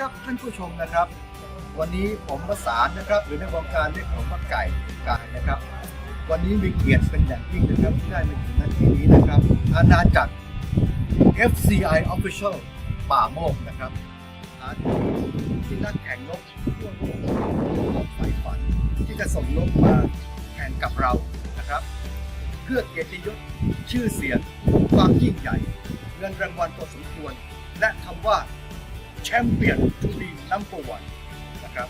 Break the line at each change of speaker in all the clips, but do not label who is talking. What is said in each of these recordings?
ครับท่านผู้ชมนะครับ วันนี้ผมประสานนะครับหรือในวงการเรียกผมว่าไก่กายนะครับ วันนี้มีเกียรติเป็นอย่างยิ่งนะครับที่ได้มาถึงนาทีนี้นะครับอาณาจักร FCI Official ป่าโมกนะครับสถาที่นักแข่งนกทั่วโลกใฝ่ฝัน ที่จะส่งนกมาแข่งกับเรานะครับ เพื่อเกียรติยศชื่อเสียง ความยิ่งใหญ่ เงินรางวัลตัวสมควร และคำว่า แชมเปี้ยนทูบีนัมเบอร์วันนะครับ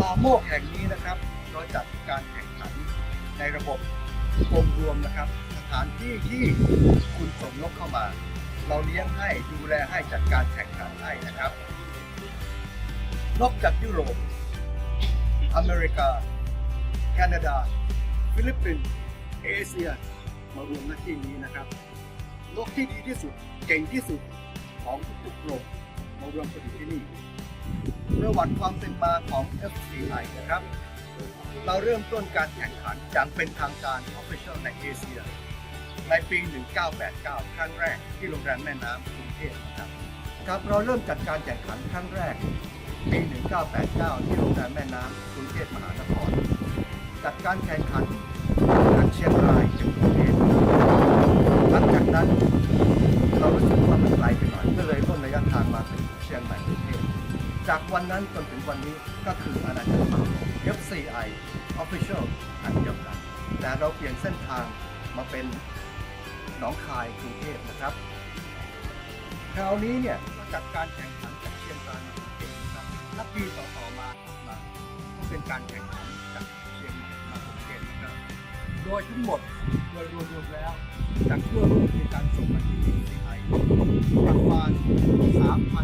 ป่าโมกแห่งนี้นะครับ เราจัดการแข่งขันในระบบกรมรวมนะครับ สถานที่ที่คุณส่งนกเข้ามา เราเลี้ยงให้ดูแลให้จัดการแข่งขันให้นะครับนอกจากยุโรป อเมริกา แคนาดา ฟิลิปปินส์เอเชีย มารวมหน้าที่นี้นะครับนกที่ดีที่สุด เก่งที่สุด ของทุกๆโลกมารวมกันอยู่ที่นี่ประวัติความเป็นมาของ FCI นะครับ เราเริ่มต้นการแข่งขันอย่างเป็นทางการ Official ในเอเชีย ในปี 1989 ครั้งแรกที่โรงแรมแม่น้ำกรุงเทพนะครับครับเราเริ่มจัดการแข่งขันครั้งแรกปี 1989 ที่โรงแรมแม่น้ำกรุงเทพมหานคร จัดการแข่งขันจากเชียงรายถึงกรุงเทพหลังจากนั้น เรารู้สึกว่ามันไกลไปหน่อยก็เลยลดระยะทางมาเป็นเชียงใหม่กรุงเทพจากวันนั้นจนถึงวันนี้ก็คืออาณาจักร FCI Official อันเดียวกัน แต่เราเปลี่ยนเส้นทางมาเป็นหนองคายกรุงเทพนะครับ คราวนี้เนี่ยจัดการแข่งขันจากเชียงรายมากรุงเทพนะครับและปีต่อๆมามาก็เป็นการแข่งขันจากเชียงใหม่มากรุงเทพนะครับโดยทั้งหมด โดยรวมๆแล้วจากทั่วโลกมีการส่งมาที่นี่ไทยประมาณ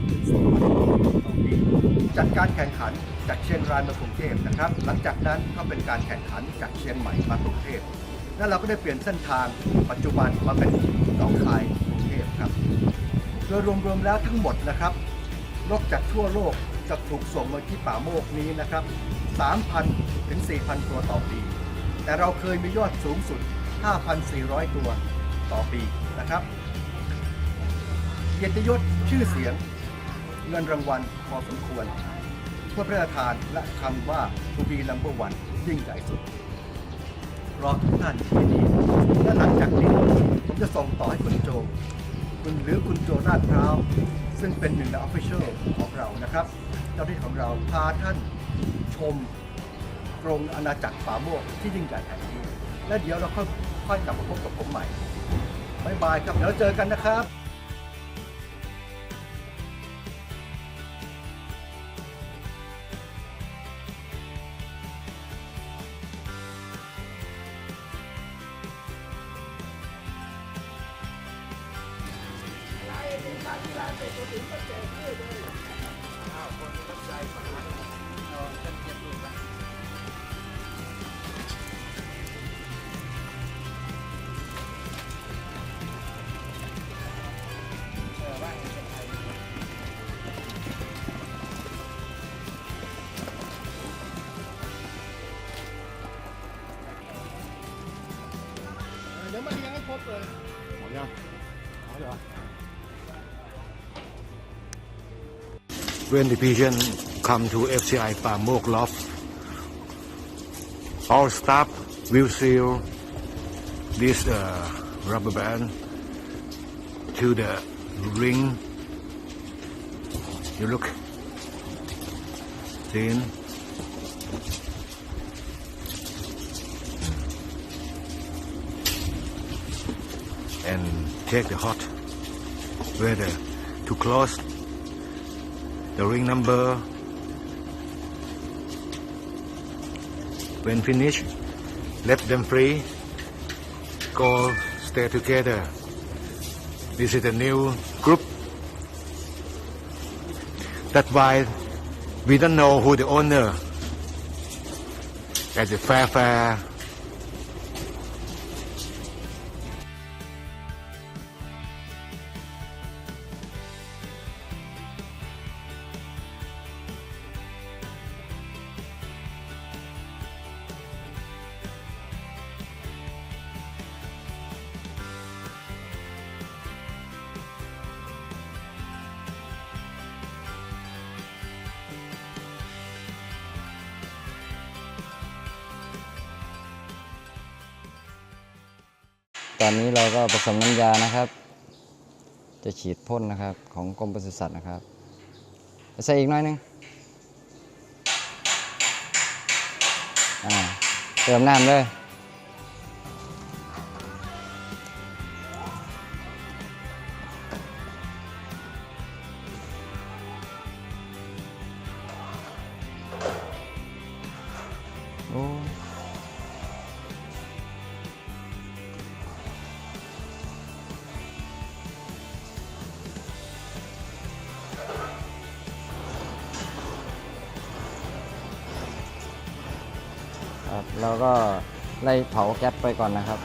3,000ถึง2,000ต่อปีจัดการแข่งขันจากเชียงรายมากรุงเทพนะครับ หลังจากนั้นก็เป็นการแข่งขันจากเชียงใหม่มากรุงเทพแล้วเราก็ได้เปลี่ยนเส้นทางปัจจุบันมาเป็นหนองคายกรุงเทพครับโดยรวมๆแล้วทั้งหมดนะครับนอกจากทั่วโลกจะถูกส่งมาที่ป่าโมกนี้นะครับ3,000ถึง4,000ตัวต่อปี แต่เราเคยมียอดสูงสุด 5,400 ตัวต่อปีนะครับเกียรติยศชื่อเสียง เงินรางวัลพอสมควรเพื่อพระราชทานและคำว่า to be number one ยิ่งใหญ่สุดรอทุกท่านที่นี่และหลังจากนี้ผมจะส่งต่อให้คุณโจคุณหรือคุณโจนาดพร้าว ซึ่งเป็นหนึ่งในออฟฟิเชียลของเรานะครับ เจ้าหน้าที่ของเราพาท่านชมกรงอาณาจักรป่าโมกที่ยิ่งใหญ่แห่งนี้และเดี๋ยวเราค่อย ค่อยกลับมาพบกับผมใหม่บายบายครับเดี๋ยวเจอกันนะครับ มาเลี้ยงให้ครบเลย
หมดยังหมดเหรอ When the pigeon come to FCI Pamok Loft, all staff will seal this uh, rubber band to the ring. You look, thin. And check the hot weather to close the ring number when finished let them free go stay together this is a new group. That's why we don't know who the owner at the fair fair
อนนี้เราก็ผสมน้ำยานะครับ จะฉีดพ่นนะครับ ของกรมปศุสัตว์นะครับใส่อีกหน้อยหนึงอ่าเติมน้ำเลย เราก็ไล่เผาแก๊สไปก่อนนะครับ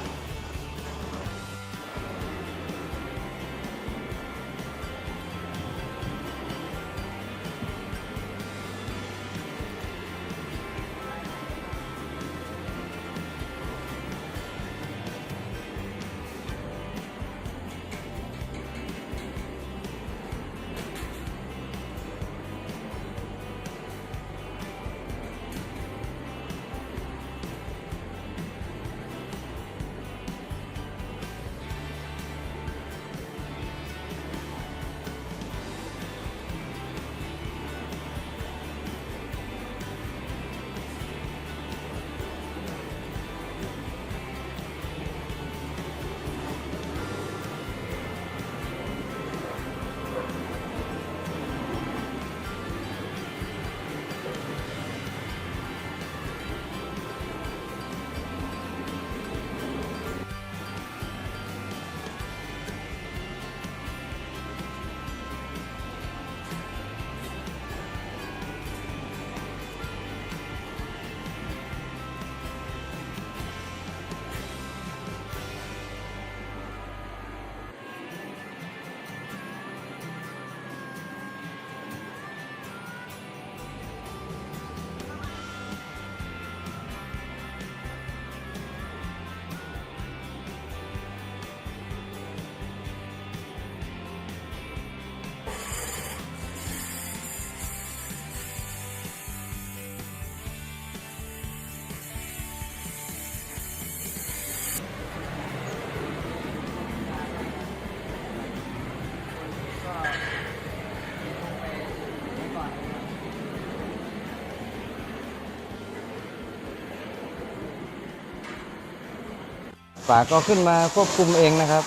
าก็ขึ้นมาควบคุมเองนะครับ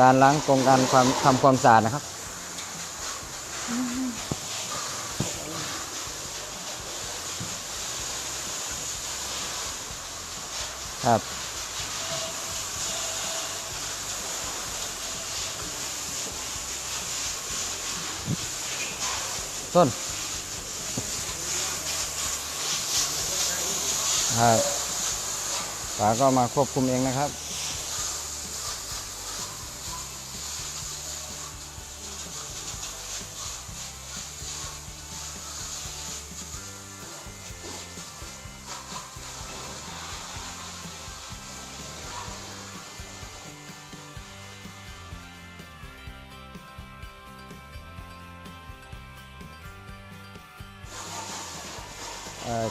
การล้างกรงการความทำความสะอาดนะครับ ครับ ต้น ครับ ฝาก็มาควบคุมเองนะครับ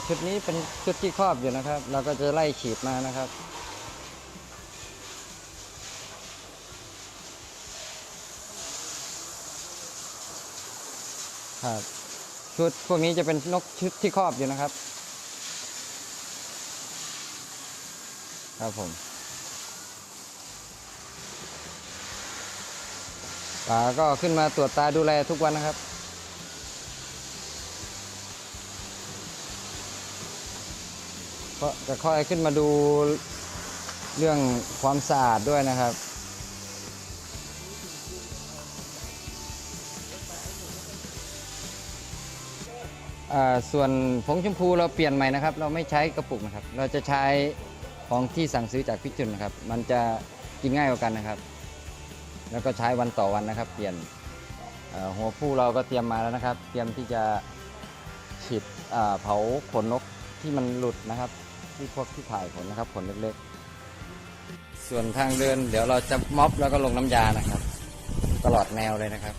ชุดนี้เป็นชุดที่ครอบอยู่นะครับ เราก็จะไล่ฉีดมานะครับครับชุดพวกนี้จะเป็นนกชุดที่ครอบอยู่นะครับ ครับผมป๋าก็ขึ้นมาตรวจตาดูแลทุกวันนะครับ ก็จะค่อยขึ้นมาดูเรื่องความสะอาดด้วยนะครับอ่าส่วนผงชมพูเราเปลี่ยนใหม่นะครับ เราไม่ใช้กระปุกนะครับ เราจะใช้ของที่สั่งซื้อจากพิจุนนะครับ มันจะกินง่ายกว่ากันนะครับ แล้วก็ใช้วันต่อวันนะครับ เปลี่ยนหัวผู้เราก็เตรียมมาแล้วนะครับ เตรียมที่จะฉีดเผาขนนกที่มันหลุดนะครับ ที่พวกที่ถ่ายขนนะครับขนเล็กๆ ส่วนทางเดิน เดี๋ยวเราจะม็อบแล้วก็ลงน้ำยานะครับ ตลอดแนวเลยนะครับ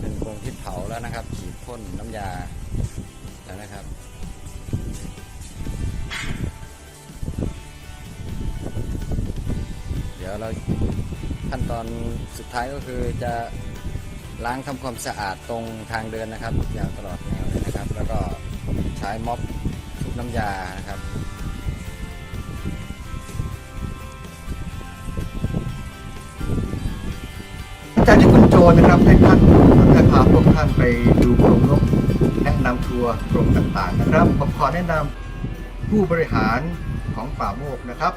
เป็นกรงที่เผาแล้วนะครับฉีดพ่นน้ำยาแล้วนะครับเดี๋ยวเราขั้นตอนสุดท้ายก็คือจะ ล้างทำความสะอาดตรงทางเดินนะครับยาวตลอดแนวเลยนะครับ แล้วก็ใช้ม็อบชุบน้ำยานะครับ
จากที่คุณโจนะครับได้ท่านได้พาพวกท่านไปดูกรงนกแนะนำทัวร์กรงต่างๆนะครับผมขอแนะนำผู้บริหารของป่าโมกนะครับ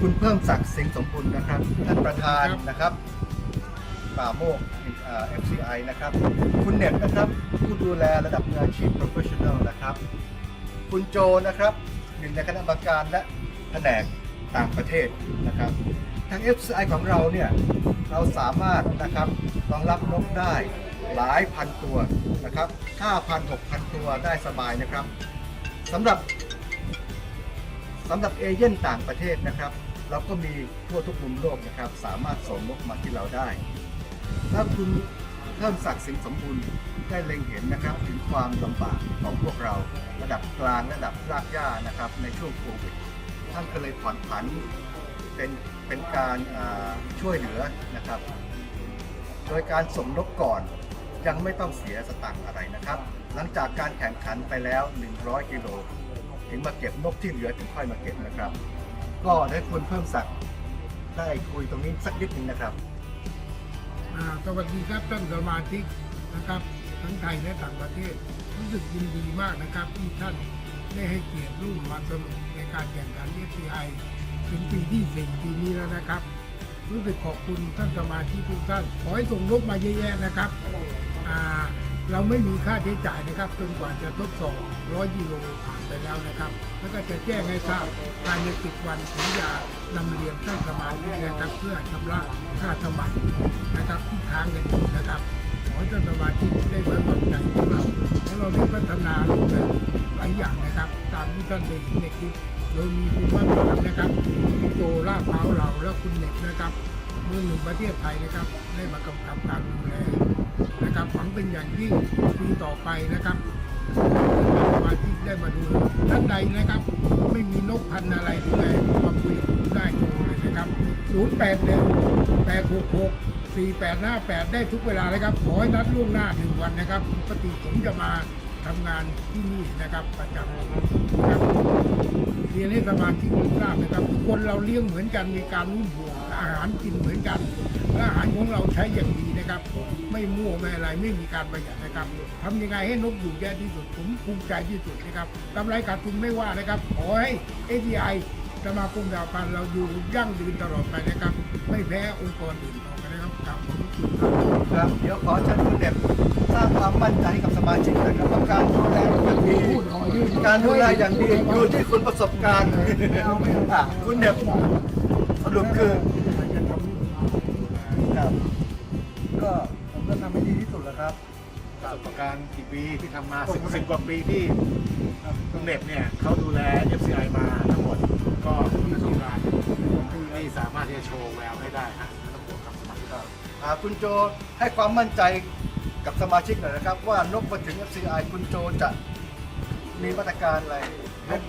คุณเพิ่มศักดิ์สิงสมบูรณ์นะครับท่านประธานนะครับ ป่าโมกเอ่อ FCI นะครับ คุณเน็ตนะครับผู้ดูแลระดับมืออาชีพ professional นะครับ คุณโจนะครับหนึ่งในคณะกรรมการและแผนกต่างประเทศนะครับ ทาง FCI ของเราเนี่ยเราสามารถนะครับรองรับนกได้หลายพันตัวนะครับ5,000 6,000 ตัวได้สบายนะครับสำหรับสำหรับเอเย่นต่างประเทศนะครับ เราก็มีทั่วทุกมุมโลกนะครับ สามารถส่งนกมาที่เราได้ ถ้าคุณเพิ่มศักดิ์สินสมบูรณ์ได้เล็งเห็นนะครับถึงความลำบากของพวกเราระดับกลางระดับรากหญ้านะครับในช่วงโควิดท่านก็เลยผ่อนผันเป็นเป็นการช่วยเหลือนะครับ โดยการส่งนกก่อนยังไม่ต้องเสียสตังค์อะไรนะครับ หลังจากการแข่งขันไปแล้ว 100 กิโล ถึงมาเก็บนกที่เหลือถึงค่อยมาเก็บนะครับ ก็ได้คุณเพิ่มศักดิ์ได้คุยตรงนี้สักนิดหนึ่งนะครับ
สวัสดีครับท่านสมาชิกนะครับ ทั้งไทยและต่างประเทศ รู้สึกยินดีมากนะครับ ที่ท่านได้ให้เกียรติร่วมมาสนุกในการแข่งขัน FCI เป็นปีที่สี่ปีนี้แล้วนะครับ รู้สึกขอบคุณท่านสมาชิกทุกท่านขอให้ส่งนกมาเยอะแยนะครับอ่า เราไม่มีค่าใช้จ่ายนะครับจนกว่าจะทดสอบ100กิโลผ่านไปแล้วนะครับ แล้วก็จะแจ้งให้ทราบภายใน10วันถึงจะนำเรียนท่านสมาชิกนะครับ เพื่อชำระค่าสมัครนะครับที่ค้างกันอยู่นะครับขอให้ท่านสมาชิกได้ไว้วางใจพวกเราเพราะเราได้พัฒนาลงไปหลายอย่างนะครับ ตามที่ท่านได้เห็นในคลิปโดยมีคุณมาตรฐานนะครับคุณโจลาดพร้าวเราและคุณเน็ตนะครับเมืองหนึ่งประเทศไทยนะครับ ได้มากำกับการดูแล นะครับหวังเป็นอย่างยิ่งปีต่อไปนะครับสมาชิกได้มาดูท่านใดนะครับ ไม่มีนกพันธุ์อะไรหรืออะไรมาคุยกับผมได้โทรเลยนะครับ 081 866 4858 ได้ทุกเวลาเลยครับ ขอให้นัดล่วงหน้าหนึ่งวันนะครับปกติผมจะมาทำงานที่นี่นะครับประจำนะครับเรียนให้สมาชิกทราบนะครับทุกคนเราเลี้ยงเหมือนกันมีการรุ่นห่วอาหารกินเหมือนกันและอาหารของเราใช้อย่างดี นะครับ ไม่มั่วไม่อะไรไม่มีการประหยัดนะครับทำยังไงให้นกอยู่แย่ที่สุดผมภูมิใจที่สุดนะครับกำไรขาดทุนไม่ว่านะครับขอให้ ADI สมาคมดาวพันธุ์เราอยู่ยั่งยืนตลอดไปนะครับ ไม่แพ้องค์กรอื่นต่อไปนะครับกราบขอบพระคุณครับ
ครับ เดี๋ยวขอเชิญคุณเด็บสร้างความมั่นใจให้กับสมาชิกหนะครับว่าการดูแลอย่างดีการดูแลอย่างดีอยู่ที่คุณประสบการณ์อะคุณเด็บสรุปคือครับ ก็ผมก็ทำให้ดีที่สุดแล้วครับ
ประสบการณ์กี่ปีที่ทำมาสิบสิบกว่าปีที่คุณเน็ตเนี่ยเขาดูแล FCI มาทั้งหมดก็ประสบการณ์ที่สามารถที่จะโชว์แววให้ได้ฮะไม่ต้องห่วงครับ
อ่าคุณโจให้ความมั่นใจกับสมาชิกหน่อยนะครับ ว่านกมาถึง FCI คุณโจจะมีมาตรการอะไร
นก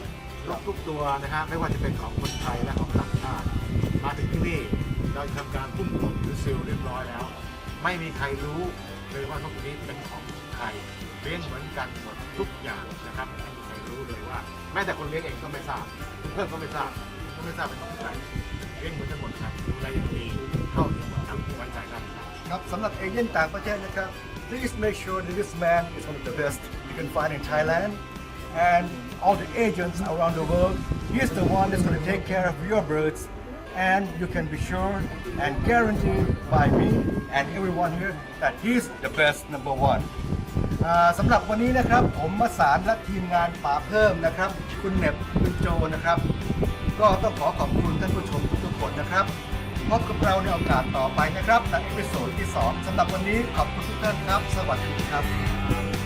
นกทุกตัวนะฮะไม่ว่าจะเป็นของคนไทยและของต่างชาติมาถึงที่นี่เราทำการพุ่มกบหรือซีลเรียบร้อยแล้ว ไม่มีใครรู้เลยว่านกนี้เป็นของใครเลี้ยงเหมือนกันหมดทุกอย่างนะครับไม่มีใครรู้เลยว่า แม้แต่คนเลี้ยงเองก็ไม่ทราบเพื่อนก็ไม่ทราบก็ไม่ทราบเป็นของใครเลี้ยงเหมือนกันหมดครับดูแลอย่างดีเท่าที่ทั้งไว้ใจกันครับ
ครับสำหรับเอเย่นต่างประเทศนะครับ please make sure that this man is one of the best you can find in Thailand and all the agents around the world he's the one that's going to take care of your birds and you can be sure and guaranteed by me and everyone here that he's the best number one อ่าสำหรับวันนี้นะครับผมมาสารและทีมงานป่าเพิ่มนะครับ คุณเน็บคุณโจนะครับ ก็ต้องขอขอบคุณท่านผู้ชมทุกๆคนนะครับ พบกับเราในโอกาสต่อไปนะครับในเอพิโซดที่ 2สำหรับวันนี้ขอบคุณทุกท่านครับ สวัสดีครับ